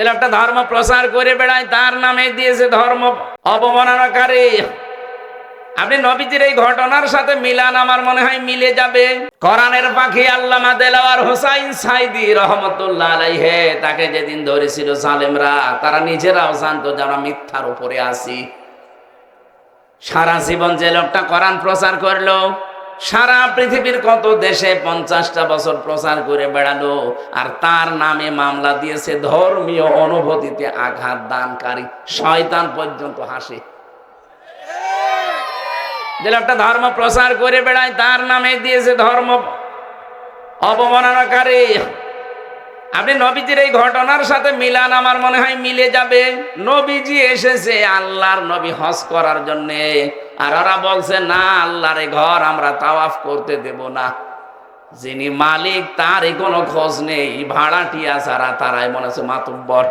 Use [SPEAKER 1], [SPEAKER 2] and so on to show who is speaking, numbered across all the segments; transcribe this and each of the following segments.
[SPEAKER 1] যে ধর্ম প্রচার করে বেড়ায়, তার নামে দিয়েছে ধর্ম অবমাননাকারী। আপনি নবীজির এই ঘটনার সাথে মিলান, আমার মনে হয় মিলে যাবে। কোরআনের পাখি আল্লামা দেলাওয়ার হোসাইন সাইদি রহমতুল্লাহ আলাইহে, তাকে যেদিন ধরেছিল সালেমরা তারা নিজেরাও জানতো যারা মিথ্যার উপরে আসি সারা জীবন যে লোকটা কোরআন প্রচার করল সারা পৃথিবীর কত দেশে পঞ্চাশটা বছর প্রচার করে বেড়ালো, আর তার নামে মামলা দিয়েছে ধর্মীয় অনুভূতিতে আঘাত দানকারী শয়তান পর্যন্ত হাসে। যে ধর্ম প্রচার করে বেড়ায়, তার নামে দিয়েছে ধর্ম অবমাননাকারী। আপনি নবীজির এই ঘটনার সাথে মিলান, আমার মনে হয় মিলে যাবে। নবীজি এসেছে আল্লাহর নবী হজ করার জন্য। আর ওরা বলছে, না, আল্লাহর ঘর আমরা তাওয়াফ করতে দেব না। যিনি মালিক, তারই কোনো খোঁজ নেই। ভাড়াটিয়া ছাড়া তারাই মনে হচ্ছে মাতুব্বর।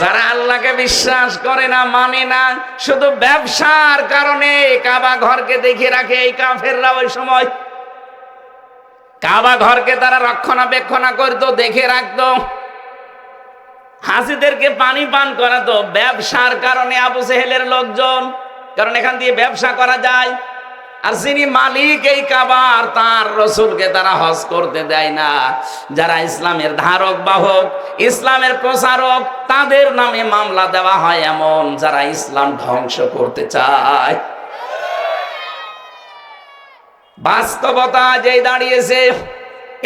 [SPEAKER 1] যারা আল্লাহকে বিশ্বাস করে না মানে না, শুধু ব্যবসার কারণে কাবা ঘরকে দেখে রাখে এই কাফেররা ওই সময়। কাবা ঘরকে তারা রক্ষণাবেক্ষণা করতো, দেখে রাখতো। হাসিদেরকে পানি পান করাতো। ব্যবসার কারণে আবু সেহেলের লোকজন কারণ এখান দিয়ে ব্যবসা করা যায়। আর যিনি মালিক এই কাবার, তার রসুলকে তারা হজ করতে দেয় না। যারা ইসলামের ধারক, বাহক, ইসলামের প্রচারক, তাদের নামে মামলা দেওয়া হয় এমন যারা ইসলাম ধ্বংস করতে চায়। বাস্তবতা যেই দাঁড়িয়েছে,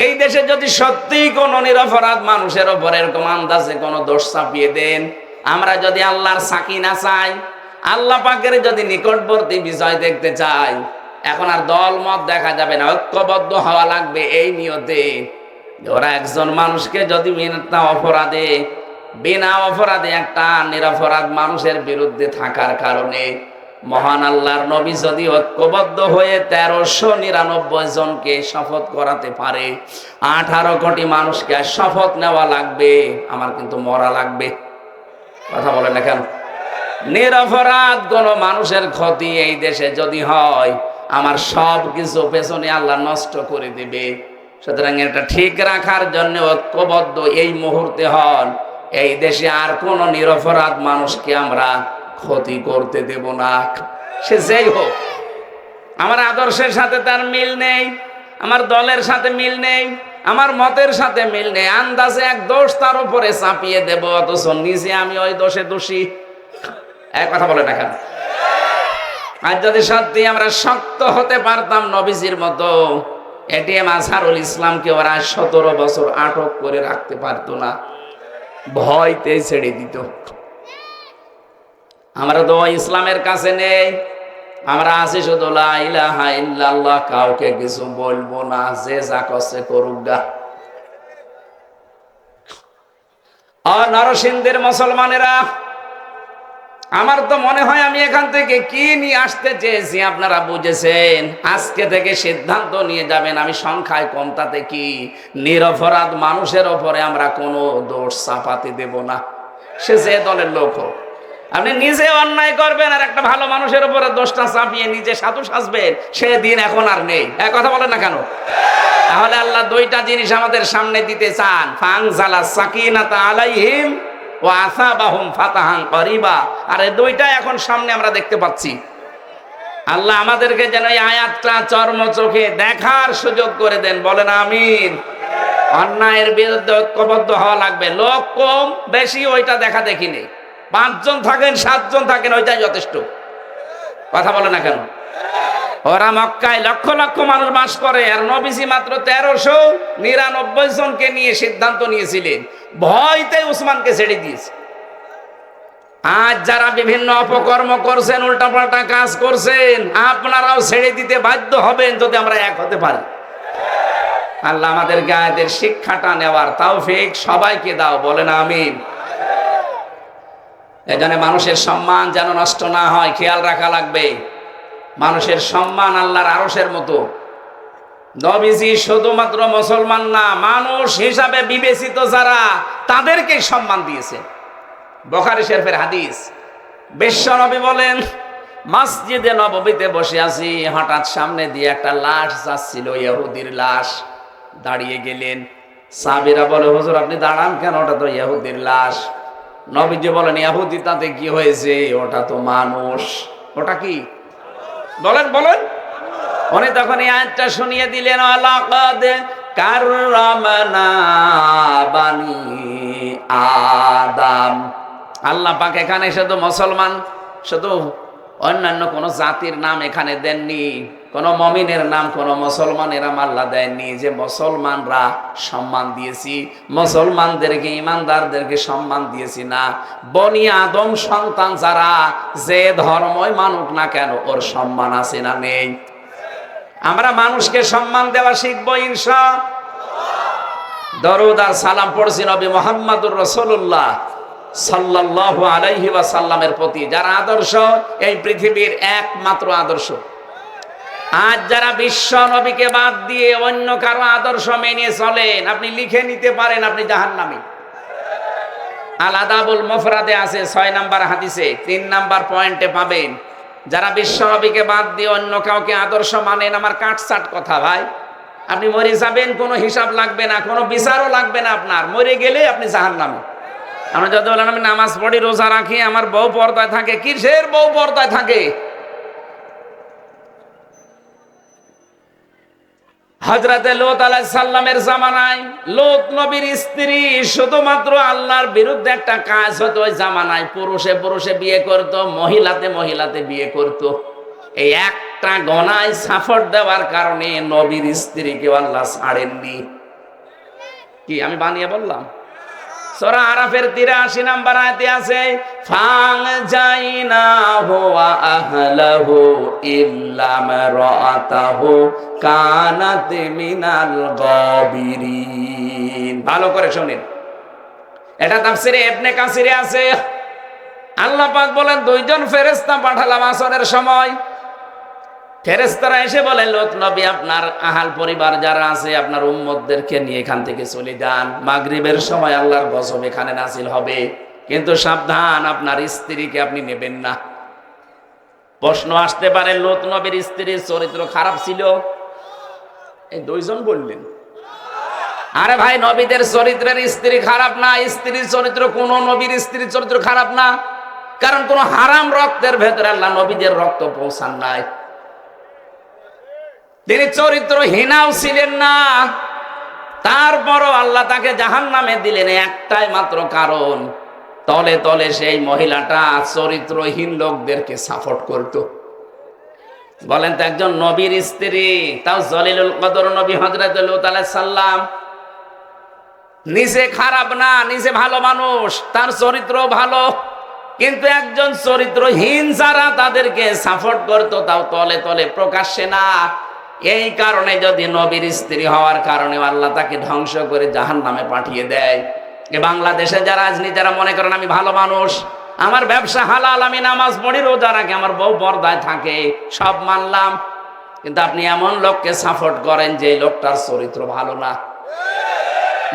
[SPEAKER 1] এই দেশে যদি সত্যি কোন নিরপরাধ মানুষের ওপর এরকম আন্দাজে কোন দোষ চাপিয়ে দেন, আমরা যদি আল্লাহর সাকি না চাই আল্লাহ পাকের যদি নিকটবর্তী বিষয় দেখতে চাই এখন আর দল মত দেখা যাবে না, ঐক্যবদ্ধ হওয়া লাগবে এই নিয়তে। ওরা একজন মানুষকে যদি বিনা অপরাধে বিনা অপরাধে একটা নিরপরাধ মানুষের বিরুদ্ধে থাকার কারণে মহান আল্লাহর নবী যদি ঐক্যবদ্ধ হয়ে তেরোশো নিরানব্বই জনকে শপথ করাতে পারে, আঠারো কোটি মানুষকে শপথ নেওয়া লাগবে, আমার কিন্তু মরা লাগবে। কথা বলেন না কেন? নিরপরাধ কোন মানুষের ক্ষতি এই দেশে যদি হয়, আমার সব কিছু পেছনে আল্লাহ নষ্ট করে দিবে। সুতরাং এটা ঠিক রাখার জন্য ঐক্যবদ্ধ এই মুহূর্তে হন। এই দেশে আর কোন নিরপরাধ মানুষকে আমরা ক্ষতি করতে দেব না। সে যেই হোক, আমার আদর্শের সাথে তার মিল নেই, আমার দলের সাথে মিল নেই, আমার মতের সাথে মিল নেই, আন্দাজে এক দোষ তার উপরে চাপিয়ে দেব, অথচ নিজে আমি ওই দোষে দোষী। এক কথা বলে না আর যদি সত্যি আমরা শক্ত হতে পারতাম নবীজির মতো, এটিএম আজহারুল ইসলামকে ওরা সতেরো বছর আটক করে রাখতে পারতো না। ভয়তে ছেড়ে দিত। আমরা তো ইসলামের কাছে নেই। আমরা আছি শুধু ইল্লাল্লাহ, কাউকে কিছু বলব না, যে যা করছে করুক গা। আর নরসিংদের মুসলমানেরা আমার তো মনে হয় আমি এখান থেকে কি নিয়ে আসতে চেয়েছি, আপনারা বুঝেছেন? আজকে থেকে সিদ্ধান্ত নিয়ে যাবেন আমি সংখ্যায় কম, তাতে কি? নিরপরাধ মানুষের ওপরে আমরা কোনো দোষ চাপাতে দেব না। সে যে দলের লোক হোক। আপনি নিজে অন্যায় করবেন আর একটা ভালো মানুষের উপরে দোষটা চাপিয়ে নিজে সাধু সাজবেন, সে দিন এখন আর নেই। এক কথা বলেন না কেন? তাহলে আল্লাহ দুইটা জিনিস আমাদের সামনে দিতে চান। ফাংজালা সাকিনাতা আলাইহিম ও আসাবাহুম ফাতাহান করিবা। আর এই দুইটা এখন সামনে আমরা দেখতে পাচ্ছি। আল্লাহ আমাদেরকে যেন এই আয়াতটা চর্ম চোখে দেখার সুযোগ করে দেন। বলেন আমিন। অন্যায়ের বিরুদ্ধে ঐক্যবদ্ধ হওয়া লাগবে। লোক কম, বেশি, ওইটা দেখা দেখি নেই পাঁচজন থাকেন, সাতজন থাকেন, ওইটাই যথেষ্ট। কথা বলে না কেন? ওরা মক্কায় লক্ষ লক্ষ মানুষ বাস করে। আর নবীজি মাত্র তেরোশো নিরানব্বই জনকে নিয়ে সিদ্ধান্ত নিয়েছিলেন। ভয়তে উসমানকে ছেড়ে দিয়েছে। আজ যারা বিভিন্ন অপকর্ম করছেন, উল্টাপাল্টা কাজ করছেন, আপনারাও ছেড়ে দিতে বাধ্য হবেন যদি আমরা এক হতে পারি। আল্লাহ আমাদের গায়েদের শিক্ষাটা নেওয়ার তাও ফেক সবাইকে দাও, বলেন আমিন। এজন্য মানুষের সম্মান যেন নষ্ট না হয়, খেয়াল রাখা লাগবে। মানুষের সম্মান আল্লাহর আরসের মতো। নবীজি শুধুমাত্র মুসলমান না, মানুষ হিসাবে বিবেচিত যারা তাদেরকে সম্মান দিয়েছে। বখারি শেরফের হাদিস, বিশ্ব নবী বলেন, মসজিদে নববীতে বসে আছি, হঠাৎ সামনে দিয়ে একটা লাশ যাচ্ছিল, ইহুদির লাশ। দাঁড়িয়ে গেলেন। সাবিরা বলে, হুজুর, আপনি দাঁড়ান কেন? ওটা তো ইয়াহুদির লাশ। নবীজি বলেন ইয়াহুদি তাতে কি হয়েছে? ওটা তো মানুষ। ওটা কি? বলেন বলেন। উনি তখন এই আয়াতটা শুনিয়ে দিলেন বানি আদাম। আল্লাহ পাক এখানে শুধু মুসলমান, শুধু অন্যান্য কোন জাতির নাম এখানে দেননি। কোন মমিনের নাম, কোন মুসলমানের আল্লাহ দেননি যে মুসলমানরা সম্মান দিয়েছি, মুসলমানদেরকে, ইমানদারদেরকে সম্মান দিয়েছি না। বনি আদম সন্তান যারা, যে ধর্মই মানুক না কেন, ওর সম্মান আছে না নেই। আমরা মানুষকে সম্মান দেওয়া শিখব ইনশা দরুদ সালাম পড়ছি নবী মোহাম্মদুর রসুল্লাহ সাল্লাল্লাহু আলাইহি ওয়াসাল্লামের প্রতি। যার আদর্শ, এই পৃথিবীর একমাত্র আদর্শ। আজ যারা বিশ্ব নবীকে বাদ দিয়ে অন্য কারও আদর্শ মেনে চলেন, আপনি লিখে নিতে পারেন, আপনি জাহান্নামী। আলাদাবুল মফরাদে আছে ছয় নাম্বার হাদিসে, তিন নাম্বার পয়েন্টে পাবেন, যারা বিশ্ব নবীকে বাদ দিয়ে অন্য কাউকে আদর্শ মানেন, আমার কাটসাট কথা ভাই। আপনি মরে যাবেন, কোনো হিসাব লাগবে না, কোনো বিচারও লাগবে না আপনার, মরে গেলে আপনি জাহান নামে আমরা যত বলেন আমি নামাজ পড়ি, রোজা রাখি, আমার বউ পর্দায় থাকে, কিসের বউ পর্দায় থাকে? হজরতে লোত আলাহ সাল্লামের জামানায়, লোত নবীর স্ত্রী শুধুমাত্র আল্লাহর বিরুদ্ধে একটা কাজ হতো, ওই জামানায় পুরুষে পুরুষে বিয়ে করত, মহিলাতে মহিলাতে বিয়ে করত। এই একটা গনায় সাফর দেওয়ার কারণে নবীর স্ত্রীকে আল্লাহ ছাড়েননি। কি আমি বানিয়ে বললাম? সরা আরাফের তিরাশি নাম্বার আয়াতে আছে ফাং যাইনা হুয়া আহলাহু ইল্লা মারাতাহু কানাত মিনাল গাবিরিন। ভালো করে শুনেন। এটা তাফসিরে ইবনে কাসিরে আছে। আল্লাহ পাক বলেন, দুইজন ফেরেশতা পাঠালাম আসরের সময় ফেরেস্তারা এসে বলে, লোক নবী, আপনার আহাল পরিবার যারা আছে, আপনার উম্মতদেরকে নিয়ে এখান থেকে চলে যান। মাগরিবের সময় আল্লাহর গজব এখানে নাসিল হবে। কিন্তু সাবধান, আপনার স্ত্রীকে আপনি নেবেন না। প্রশ্ন আসতে পারে লোত নবীর স্ত্রীর চরিত্র খারাপ ছিল? এই দুইজন বললেন। আরে ভাই, নবীদের চরিত্রের স্ত্রী খারাপ না, স্ত্রীর চরিত্র, কোন নবীর স্ত্রীর চরিত্র খারাপ না। কারণ কোন হারাম রক্তের ভেতরে আল্লাহ নবীদের রক্ত পৌঁছান নাই। তিনি চরিত্রহীনাও ছিলেন না। তারপরও আল্লাহ তাকে জাহান নামে দিলেন একটাই মাত্র কারণ। তলে তলে সেই মহিলাটা চরিত্রহীন লোকদেরকে সাপোর্ট করত। বলেন তো একজন নবীর স্ত্রী, তাও জলিলুল কদর নবী হজরত সাল্লাম নিজে খারাপ না, নিজে ভালো মানুষ, তার চরিত্র ভালো। কিন্তু একজন চরিত্রহীন যারা তাদেরকে সাপোর্ট করতো, তাও তলে তলে প্রকাশ্যে না। এই কারণে যদি নবীর স্ত্রী হওয়ার কারণে আল্লাহ তাকে ধ্বংস করে জাহান নামে পাঠিয়ে দেয়। এ বাংলাদেশে যারা আজনি যারা মনে করেন আমি ভালো মানুষ, আমার ব্যবসা হালাল, আমি নামাজ পড়ি, রোজা রাখি, আমার বউ পর্দায় থাকে, সব মানলাম। কিন্তু আপনি এমন লোককে সাপোর্ট করেন যে লোকটার চরিত্র ভালো না।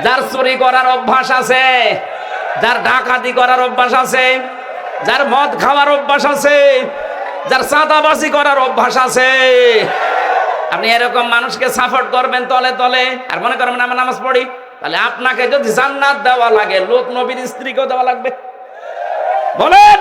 [SPEAKER 1] যার চুরি করার অভ্যাস আছে, যার ডাকাতি করার অভ্যাস আছে, যার মদ খাওয়ার অভ্যাস আছে, যার চাঁদাবাজি করার অভ্যাস আছে আপনি এরকম মানুষকে সাপোর্ট করবেন তলে তলে, আর মনে করবেন আমার নামাজ পড়ি, তাহলে আপনাকে যদি জান্নাত দেওয়া লাগে, লোক নবীর স্ত্রীকেও দেওয়া লাগবে। বলেন!